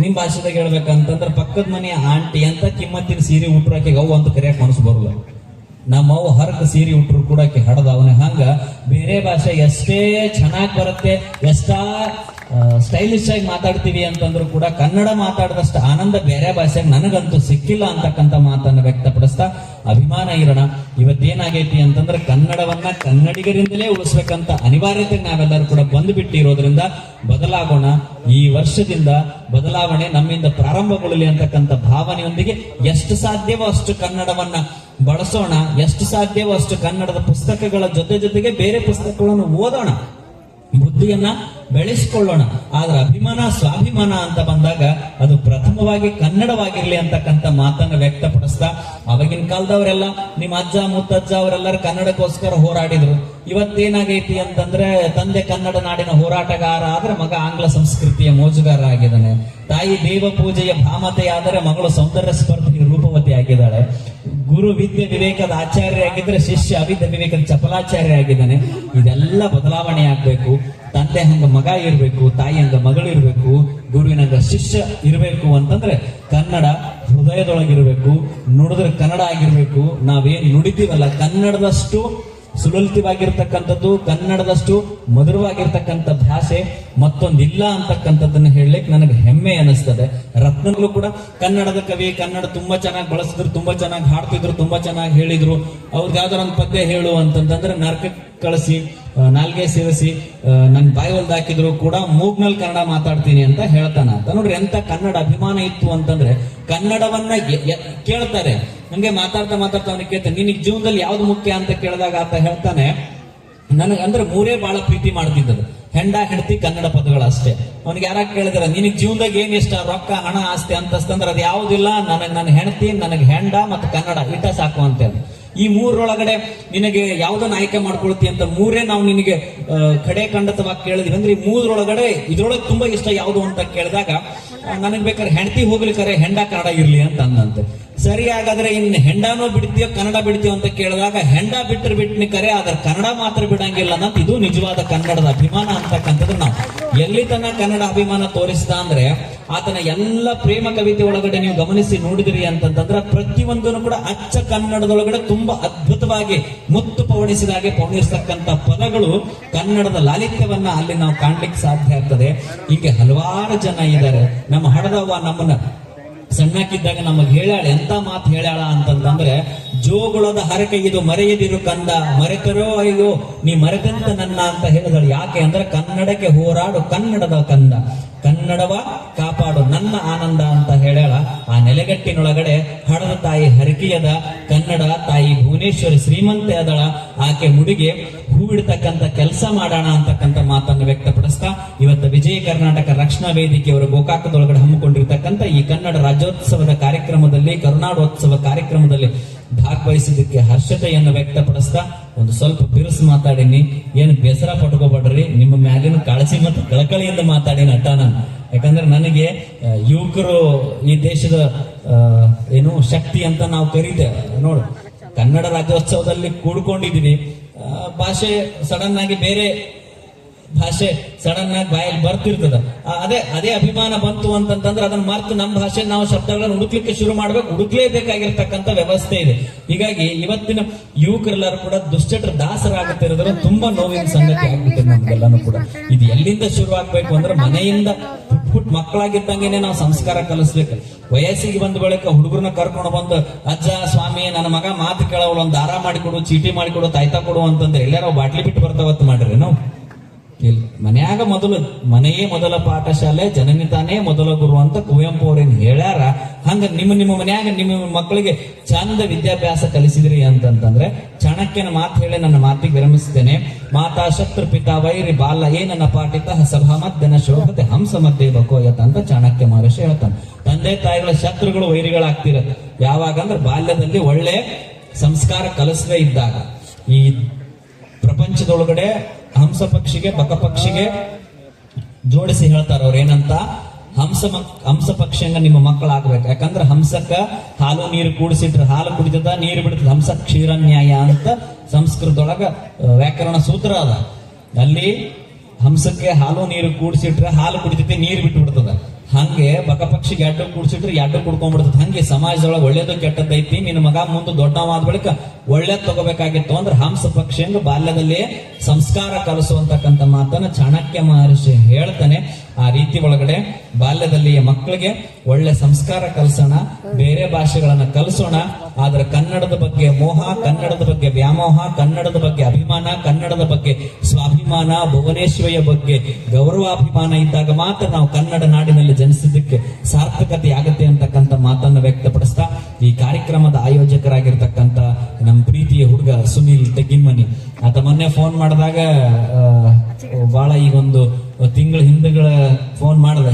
ನಿಮ್ ಭಾಷೆದಾಗ ಹೇಳ್ಬೇಕಂತಂದ್ರ ಪಕ್ಕದ ಮನೆ ಆಂಟಿ ಅಂತ ಕಿಮ್ಮತ್ತಿನ ಸೀರೆ ಉಟ್ರು ಆಕೆಗೆ ಅವು ಅಂತ ಕರೆಯಕ್ ಮನಸ್ಸು ಬರಲ್ಲ ನಮ್ಮ ಅವು ಹರಕ ಸೀರೆ ಉಟ್ರು ಕೂಡ ಹಡದ ಹಡದವನೆ ಹಂಗ ಬೇರೆ ಭಾಷೆ ಎಷ್ಟೇ ಚೆನ್ನಾಗಿ ಬರುತ್ತೆ, ಎಷ್ಟಾ ಸ್ಟೈಲಿಶ್ ಆಗಿ ಮಾತಾಡ್ತೀವಿ ಅಂತಂದ್ರು ಕೂಡ ಕನ್ನಡ ಮಾತಾಡಿದಷ್ಟು ಆನಂದ ಬೇರೆ ಭಾಷೆಗೆ ನನಗಂತೂ ಸಿಕ್ಕಿಲ್ಲ ಅಂತಕ್ಕಂಥ ಮಾತನ್ನು ವ್ಯಕ್ತಪಡಿಸ್ತಾ ಅಭಿಮಾನ ಇರೋಣ. ಇವತ್ತೇನಾಗೈತಿ ಅಂತಂದ್ರೆ ಕನ್ನಡವನ್ನ ಕನ್ನಡಿಗರಿಂದಲೇ ಉಳಿಸ್ಬೇಕಂತ ಅನಿವಾರ್ಯತೆ ನಾವೆಲ್ಲರೂ ಕೂಡ ಬಂದು ಬಿಟ್ಟಿರೋದ್ರಿಂದ ಬದಲಾಗೋಣ. ಈ ವರ್ಷದಿಂದ ಬದಲಾವಣೆ ನಮ್ಮಿಂದ ಪ್ರಾರಂಭಗೊಳ್ಳಲಿ ಅಂತಕ್ಕಂಥ ಭಾವನೆಯೊಂದಿಗೆ ಎಷ್ಟು ಸಾಧ್ಯವೋ ಅಷ್ಟು ಕನ್ನಡವನ್ನ ಬಳಸೋಣ. ಎಷ್ಟು ಸಾಧ್ಯವೋ ಅಷ್ಟು ಕನ್ನಡದ ಪುಸ್ತಕಗಳ ಜೊತೆ ಜೊತೆಗೆ ಬೇರೆ ಪುಸ್ತಕಗಳನ್ನು ಓದೋಣ. ಬುದ್ಧಿಯನ್ನ ಬೆಳೆಸಿಕೊಳ್ಳೋಣ. ಆದ್ರೆ ಅಭಿಮಾನ, ಸ್ವಾಭಿಮಾನ ಅಂತ ಬಂದಾಗ ಅದು ಪ್ರಥಮವಾಗಿ ಕನ್ನಡವಾಗಿರ್ಲಿ ಅಂತಕ್ಕಂಥ ಮಾತನ್ನ ವ್ಯಕ್ತಪಡಿಸ್ತಾ, ಅವಾಗಿನ ಕಾಲದವರೆಲ್ಲ ನಿಮ್ಮ ಅಜ್ಜ, ಮುತ್ತಜ್ಜ ಅವರೆಲ್ಲರೂ ಕನ್ನಡಕ್ಕೋಸ್ಕರ ಹೋರಾಡಿದ್ರು. ಇವತ್ತೇನಾಗೈತಿ ಅಂತಂದ್ರೆ ತಂದೆ ಕನ್ನಡ ನಾಡಿನ ಹೋರಾಟಗಾರ ಆದ್ರೆ ಮಗ ಆಂಗ್ಲ ಸಂಸ್ಕೃತಿಯ ಮೋಜುಗಾರ ಆಗಿದ್ದಾನೆ. ತಾಯಿ ದೇವ ಪೂಜೆಯ ಭಾಮತೆಯಾದರೆ ಮಗಳು ಸೌಂದರ್ಯ ಸ್ಪರ್ಧೆಗೆ ರೂಪವತಿ ಆಗಿದ್ದಾಳೆ ಗುರು ವಿದ್ಯೆ ವಿವೇಕದ ಆಚಾರ್ಯ ಆಗಿದ್ರೆ ಶಿಷ್ಯ, ಅವಿದ್ಯ ವಿವೇಕದ ಚಪಲಾಚಾರ್ಯ ಆಗಿದ್ದಾನೆ. ಇದೆಲ್ಲ ಬದಲಾವಣೆ ಆಗ್ಬೇಕು. ತಂದೆ ಹಂಗ ಮಗ ಇರಬೇಕು, ತಾಯಿ ಹಂಗ ಮಗಳು ಇರಬೇಕು ಗುರುವಿನಂಗ ಶಿಷ್ಯ ಇರಬೇಕು ಅಂತಂದ್ರೆ ಕನ್ನಡ ಹೃದಯದೊಳಗಿರ್ಬೇಕು, ನುಡಿದ್ರೆ ಕನ್ನಡ ಆಗಿರ್ಬೇಕು. ನಾವೇನ್ ನುಡಿತೀವಲ್ಲ, ಕನ್ನಡದಷ್ಟು ಸುಲಲಿತವಾಗಿರ್ತಕ್ಕಂಥದ್ದು, ಕನ್ನಡದಷ್ಟು ಮಧುರವಾಗಿರ್ತಕ್ಕಂಥ ಭಾಷೆ, ಮತ್ತೊಂದಿಲ್ಲ ಅಂತಕ್ಕಂಥದ್ದನ್ನು ಹೇಳಲಿಕ್ಕೆ ನನಗೆ ಹೆಮ್ಮೆ ಅನಿಸ್ತದೆ ರತ್ನಗಳು ಕೂಡ ಕನ್ನಡದ ಕವಿ, ಕನ್ನಡ ತುಂಬಾ ಚೆನ್ನಾಗಿ ಬಳಸಿದ್ರು, ತುಂಬಾ ಚೆನ್ನಾಗಿ ಹಾಡ್ತಿದ್ರು, ತುಂಬಾ ಚೆನ್ನಾಗಿ ಹೇಳಿದ್ರು. ಅವ್ರಿಗೆ ಯಾವ್ದಾರ ಒಂದು ಪದ್ಯ ಹೇಳು ಅಂತಂತಂದ್ರೆ ನರ್ಕ ಕಳಿಸಿ ನಾಲ್ಗೆ ಸೇರಿಸಿ ನನ್ನ ಬಾಯಿ ಹಾಕಿದ್ರು ಕೂಡ ಮೂಗ್ನಲ್ಲಿ ಕನ್ನಡ ಮಾತಾಡ್ತೀನಿ ಅಂತ ಹೇಳ್ತಾನ ಅಂತ. ನೋಡ್ರಿ, ಎಂತ ಕನ್ನಡ ಅಭಿಮಾನ ಇತ್ತು ಅಂತಂದ್ರೆ ಕನ್ನಡವನ್ನ ಕೇಳ್ತಾರೆ. ಹಂಗೆ ಮಾತಾಡ್ತಾ ಮಾತಾಡ್ತಾ ಅವನಿಗೆ ಕೇಳ್ತಾನೆ ನಿನಗೆ ಜೀವನದಲ್ಲಿ ಯಾವ್ದು ಮುಖ್ಯ ಅಂತ ಕೇಳಿದಾಗ ಆತ ಹೇಳ್ತಾನೆ, ನನಗೆ ಅಂದ್ರೆ ಮೂರೇ ಬಹಳ ಪ್ರೀತಿ ಮಾಡ್ತಿದ್ದದು. ಹೆಂಡ, ಹೆಂಡತಿ, ಕನ್ನಡ ಪದಗಳು ಅಷ್ಟೇ. ಅವ್ನಿಗೆ ಯಾರ ಕೇಳಿದ್ರೆ, ನಿನಗೆ ಜೀವನದಾಗ ಏನ್ ಇಷ್ಟ? ರೊಕ್ಕ, ಹಣ, ಆಸ್ತಿ ಅಂತಸ್ತಂದ್ರೆ ಅದು ಯಾವುದಿಲ್ಲ. ನನಗೆ ನನ್ನ ಹೆಂಡತಿ, ನನಗೆ ಹೆಂಡ ಮತ್ತು ಕನ್ನಡ, ಇಟ್ಟ ಸಾಕು ಅಂತೇಳಿ ಈ ಮೂರೊಳಗಡೆ ನಿನಗೆ ಯಾವ್ದನ್ನ ಆಯ್ಕೆ ಮಾಡ್ಕೊಳ್ತಿ ಅಂತ ಮೂರೇ ನಾವು ನಿನಗೆ ಕಡೆ ಖಂಡಿತವಾಗಿ ಕೇಳಿದ್ವಿ. ಅಂದ್ರೆ ಈ ಮೂರೊಳಗಡೆ ಇದ್ರೊಳಗೆ ತುಂಬಾ ಇಷ್ಟ ಯಾವುದು ಅಂತ ಕೇಳಿದಾಗ ನನಗೆ ಬೇಕಾದ್ರೆ ಹೆಂಡತಿ ಹೋಗ್ಲಿಕ್ಕಾರೆ ಹೆಂಡ ಕನ್ನಡ ಇರ್ಲಿ ಅಂತ ಅಂದಂತೆ. ಸರಿ ಹಾಗಾದ್ರೆ ಇನ್ನು ಹೆಂಡಾನು ಬಿಡ್ತೀಯೋ ಕನ್ನಡ ಬಿಡ್ತೀಯೋ ಅಂತ ಕೇಳಿದಾಗ, ಹೆಂಡ ಬಿಟ್ಟರೆ ಬಿಟ್ನಿ ಕರೆ, ಆದ್ರೆ ಕನ್ನಡ ಮಾತ್ರ ಬಿಡಂಗಿಲ್ಲ ಅನ್ನೋದು ಇದು ನಿಜವಾದ ಕನ್ನಡದ ಅಭಿಮಾನ ಅಂತಕ್ಕಂಥದ್ದು ನಾವು. ಎಲ್ಲಿ ತನ್ನ ಕನ್ನಡ ಅಭಿಮಾನ ತೋರಿಸಿದ ಅಂದ್ರೆ, ಆತನ ಎಲ್ಲ ಪ್ರೇಮ ಕವಿತೆ ಒಳಗಡೆ ನೀವು ಗಮನಿಸಿ ನೋಡಿದಿರಿ ಅಂತಂತಂದ್ರೆ, ಪ್ರತಿಯೊಂದನ್ನು ಕೂಡ ಅಚ್ಚ ಕನ್ನಡದೊಳಗಡೆ ತುಂಬಾ ಅದ್ಭುತವಾಗಿ ಮುತ್ತು ಪವಣಿಸಿದಾಗೆ ಪವಣಿಸ್ತಕ್ಕಂಥ ಪದಗಳು ಕನ್ನಡದ ಲಾಲಿತ್ಯವನ್ನ ಅಲ್ಲಿ ನಾವು ಕಾಣ್ಲಿಕ್ಕೆ ಸಾಧ್ಯ ಆಗ್ತದೆ. ಹೀಗೆ ಹಲವಾರು ಜನ ಇದ್ದಾರೆ. ನಮ್ಮ ಹಣದವ್ವ ನಮ್ಮನ್ನ ಸಣ್ಣಕ್ಕಿದ್ದಾಗ ನಮಗೆ ಹೇಳ್ಯಾಳೆ, ಎಂತ ಮಾತು ಹೇಳ್ಯಾಳ ಅಂತಂತಂದ್ರೆ, ಜೋಗುಳದ ಹರಕೆ ಇದು ಮರೆಯದಿರು ಕಂದ, ಮರೆತರೋ ಅಯ್ಯೋ, ನೀ ಮರೆತಂತ ನನ್ನ ಅಂತ ಹೇಳಿದಳು. ಯಾಕೆ ಅಂದ್ರೆ, ಕನ್ನಡಕ್ಕೆ ಹೋರಾಡು, ಕನ್ನಡದ ಕಂದ. ಕನ್ನಡವ ಕಾಪಾಡು, ನನ್ನ ಆನಂದ ಅಂತ ಹೇಳ್ಯಾಳ. ಆ ನೆಲೆಗಟ್ಟಿನೊಳಗಡೆ ತಾಯಿ ಹರಕೆಯದ ಕನ್ನಡ ತಾಯಿ ಭುವನೇಶ್ವರಿ ಶ್ರೀಮಂತೆ ಅದಳ ಆಕೆ ಮುಡಿಗೆ ಹೂವಿಡ್ತಕ್ಕಂಥ ಕೆಲಸ ಮಾಡೋಣ ಅಂತಕ್ಕಂಥ ಮಾತನ್ನು ವ್ಯಕ್ತಪಡಿಸ್ತಾ, ಇವತ್ತು ವಿಜಯ ಕರ್ನಾಟಕ ರಕ್ಷಣಾ ವೇದಿಕೆಯವರು ಗೋಕಾಕದೊಳಗಡೆ ಹಮ್ಮಿಕೊಂಡಿರ್ತಕ್ಕಂಥ ಈ ಕನ್ನಡ ರಾಜ್ಯೋತ್ಸವದ ಕಾರ್ಯಕ್ರಮದಲ್ಲಿ, ಕರುನಾಡೋತ್ಸವ ಕಾರ್ಯಕ್ರಮದಲ್ಲಿ ಭಾಗವಹಿಸಿದ್ದಕ್ಕೆ ಹರ್ಷತೆಯನ್ನು ವ್ಯಕ್ತಪಡಿಸ್ತಾ ಒಂದು ಸ್ವಲ್ಪ ಬಿರುಸು ಮಾತಾಡೀನಿ. ಏನು ಬೇಸರ ಪಟ್ಕೋಬೇಡ್ರಿ, ನಿಮ್ಮ ಮ್ಯಾಲಿನ ಕಾಳಜಿ ಮತ್ತು ಕಳಕಳಿಯಿಂದ ಮಾತಾಡಿನ ಅಟ್ಟ ನಾನು. ಯಾಕಂದ್ರೆ ನನಗೆ ಯುವಕರು ಈ ದೇಶದ ಏನು ಶಕ್ತಿ ಅಂತ ನಾವು ಕರೀತೇವೆ. ನೋಡು, ಕನ್ನಡ ರಾಜ್ಯೋತ್ಸವದಲ್ಲಿ ಕೂಡ್ಕೊಂಡಿದೀವಿ ಭಾಷೆ ಸಡನ್ ಆಗಿ ಬೇರೆ ಭಾಷೆ ಸಡನ್ ಆಗಿ ಬಾಯಲ್ಲಿ ಬರ್ತಿರ್ತದ. ಅದೇ ಅದೇ ಅಭಿಮಾನ ಬಂತು ಅಂತಂತಂದ್ರೆ ಅದನ್ನ ಮರ್ತು ನಮ್ಮ ಭಾಷೆ ನಾವು ಶಬ್ದಗಳನ್ನು ಹುಡುಕ್ಲಿಕ್ಕೆ ಶುರು ಮಾಡ್ಬೇಕು, ಹುಡುಕ್ಲೇಬೇಕಾಗಿರ್ತಕ್ಕಂಥ ವ್ಯವಸ್ಥೆ ಇದೆ. ಹೀಗಾಗಿ ಇವತ್ತಿನ ಯುವಕರೆಲ್ಲರೂ ಕೂಡ ದುಶ್ಚಟರ ದಾಸರಾಗುತ್ತಿರೋದ್ರ ತುಂಬಾ ನೋವಿನ ಸಂಗತಿ ಆಗುತ್ತೆ ನಮ್ಗೆಲ್ಲಾನು ಕೂಡ. ಇದು ಎಲ್ಲಿಂದ ಶುರು ಆಗ್ಬೇಕು ಅಂದ್ರೆ ಮನೆಯಿಂದ ಪುಟ್ ಮಕ್ಕಳಾಗಿದ್ದಂಗೆನೆ ನಾವು ಸಂಸ್ಕಾರ ಕಲಿಸ್ಬೇಕು. ವಯಸ್ಸಿಗೆ ಬಂದ ಬಳಿಕ ಹುಡುಗರನ್ನ ಕರ್ಕೊಂಡು ಬಂದು, ಅಜ್ಜ, ಸ್ವಾಮಿ, ನನ್ನ ಮಗ ಮಾತು ಕೇಳೋಳು ಒಂದು ದಾರ ಮಾಡಿಕೊಡು ಚೀಟಿ ಮಾಡಿಕೊಡು ತಾಯ್ತಾ ಕೊಡು ಅಂತಂದ್ರೆ ಎಲ್ಲಾರು ಬಾಟ್ಲಿ ಬಿಟ್ಟು ಬರ್ತಾವತ್ತು ಮಾಡ್ರಿ ನಾವು. ಮನ್ಯಾಗ ಮೊದಲು, ಮನೆಯೇ ಮೊದಲ ಪಾಠಶಾಲೆ, ಜನನಿ ತಾನೇ ಮೊದಲ ಗುರು ಅಂತ ಕುವೆಂಪು ಅವ್ರೇನ್ ಹೇಳ್ಯಾರ? ಹಂಗ ನಿಮ್ಮ ನಿಮ್ಮ ಮನ್ಯಾಗ ನಿಮ್ಮ ಮಕ್ಕಳಿಗೆ ಚಂದ ವಿದ್ಯಾಭ್ಯಾಸ ಕಲಿಸಿದ್ರಿ ಅಂತಂತಂದ್ರೆ ಚಾಣಕ್ಯನ ಮಾತು ಹೇಳಿ ನನ್ನ ಮಾತಿಗೆ ವಿರಮಿಸ್ತೇನೆ. ಮಾತಾ ಶತ್ರು ಪಿತಾ ವೈರಿ ಬಾಲ ಏ ನನ್ನ ಪಾಠಿತ ಸಭಾ ಮಧ್ಯನ ಶೋಭತೆ ಹಂಸ ಮಧ್ಯೆ ಬಕೋಯತ ಅಂತ ಚಾಣಕ್ಯ ಮಹರ್ಷಿ ಹೇಳ್ತಾನೆ. ತಂದೆ ತಾಯಿಗಳ ಶತ್ರುಗಳು ವೈರಿಗಳಾಗ್ತಿರತ್ತ. ಯಾವಾಗ ಅಂದ್ರೆ ಬಾಲ್ಯದಲ್ಲಿ ಒಳ್ಳೆ ಸಂಸ್ಕಾರ ಕಲಿಸದೇ ಇದ್ದಾಗ, ಈ ಪ್ರಪಂಚದೊಳಗಡೆ ಹಂಸ ಪಕ್ಷಿಗೆ, ಬಕ ಪಕ್ಷಿಗೆ ಜೋಡಿಸಿ ಹೇಳ್ತಾರ ಅವ್ರ ಏನಂತ? ಹಂಸ ಹಂಸ ಪಕ್ಷಿಯಂಗ ನಿಮ್ಮ ಮಕ್ಕಳಾಗ್ಬೇಕು ಯಾಕಂದ್ರೆ ಹಂಸಕ್ಕ ಹಾಲು ನೀರು ಕೂಡಿಸಿಟ್ರೆ ಹಾಲು ಕುಡಿತದ, ನೀರು ಬಿಡ್ತದ. ಹಂಸ ಕ್ಷೀರನ್ಯಾಯ ಅಂತ ಸಂಸ್ಕೃತದೊಳಗ ವ್ಯಾಕರಣ ಸೂತ್ರ ಅದ. ಅಲ್ಲಿ ಹಂಸಕ್ಕೆ ಹಾಲು ನೀರು ಕೂಡಿಸಿಟ್ರೆ ಹಾಲು ಕುಡಿತೈತಿ, ನೀರು ಬಿಟ್ಟು ಬಿಡ್ತದ ಹಂಗೆ ಬಕಪಕ್ಷಿಗೆ ಎಡ್ಡು ಕೂಡಿಸಿಟ್ರೆ ಎಡ್ಡು ಕುಡ್ಕೊಂಡ್ಬಿಡ್ತದ. ಹಂಗೆ ಸಮಾಜದೊಳಗೆ ಒಳ್ಳೇದು ಕೆಟ್ಟದ್ದೈತಿ. ನಿನ್ನ ಮಗ ಮುಂದೆ ದೊಡ್ಡವಾದ ಬಳಿಕ ಒಳ್ಳೇದ್ ತಗೋಬೇಕಾಗಿತ್ತು ಅಂದ್ರೆ ಹಂಸ ಪಕ್ಷಿ ಹಂಗ ಬಾಲ್ಯದಲ್ಲಿ ಸಂಸ್ಕಾರ ಕಲಿಸುವಂತಕ್ಕಂಥ ಮಾತನ್ನ ಚಾಣಕ್ಯ ಮಹರ್ಷಿ ಹೇಳ್ತಾನೆ. ಆ ರೀತಿ ಒಳಗಡೆ ಬಾಲ್ಯದಲ್ಲಿ ಮಕ್ಕಳಿಗೆ ಒಳ್ಳೆ ಸಂಸ್ಕಾರ ಕಲಿಸೋಣ, ಬೇರೆ ಭಾಷೆಗಳನ್ನ ಕಲಿಸೋಣ. ಆದ್ರೆ ಕನ್ನಡದ ಬಗ್ಗೆ ಮೋಹ, ಕನ್ನಡದ ಬಗ್ಗೆ ವ್ಯಾಮೋಹ, ಕನ್ನಡದ ಬಗ್ಗೆ ಅಭಿಮಾನ, ಕನ್ನಡದ ಬಗ್ಗೆ ಸ್ವಾಭಿಮಾನ, ಭುವನೇಶ್ವರಿಯ ಬಗ್ಗೆ ಗೌರವಾಭಿಮಾನ ಇದ್ದಾಗ ಮಾತ್ರ ನಾವು ಕನ್ನಡ ನಾಡಿನಲ್ಲಿ ಜನಿಸಿದ್ದಕ್ಕೆ ಸಾರ್ಥಕತೆ ಆಗುತ್ತೆ ಅಂತಕ್ಕಂಥ ಮಾತನ್ನ ವ್ಯಕ್ತಪಡಿಸ್ತಾ ಈ ಕಾರ್ಯಕ್ರಮದ ಆಯೋಜಕರಾಗಿರ್ತಕ್ಕಂಥ ನಮ್ಮ ಪ್ರೀತಿಯ ಹುಡುಗ ಸುನಿಲ್ ತೆಗ್ಗಿಮನಿ ಆತ ಮೊನ್ನೆ ಫೋನ್ ಮಾಡಿದಾಗ ಬಹಳ ಈಗೊಂದು ತಿಂಗಳ ಹಿಂದಗಳ ಫೋನ್ ಮಾಡದ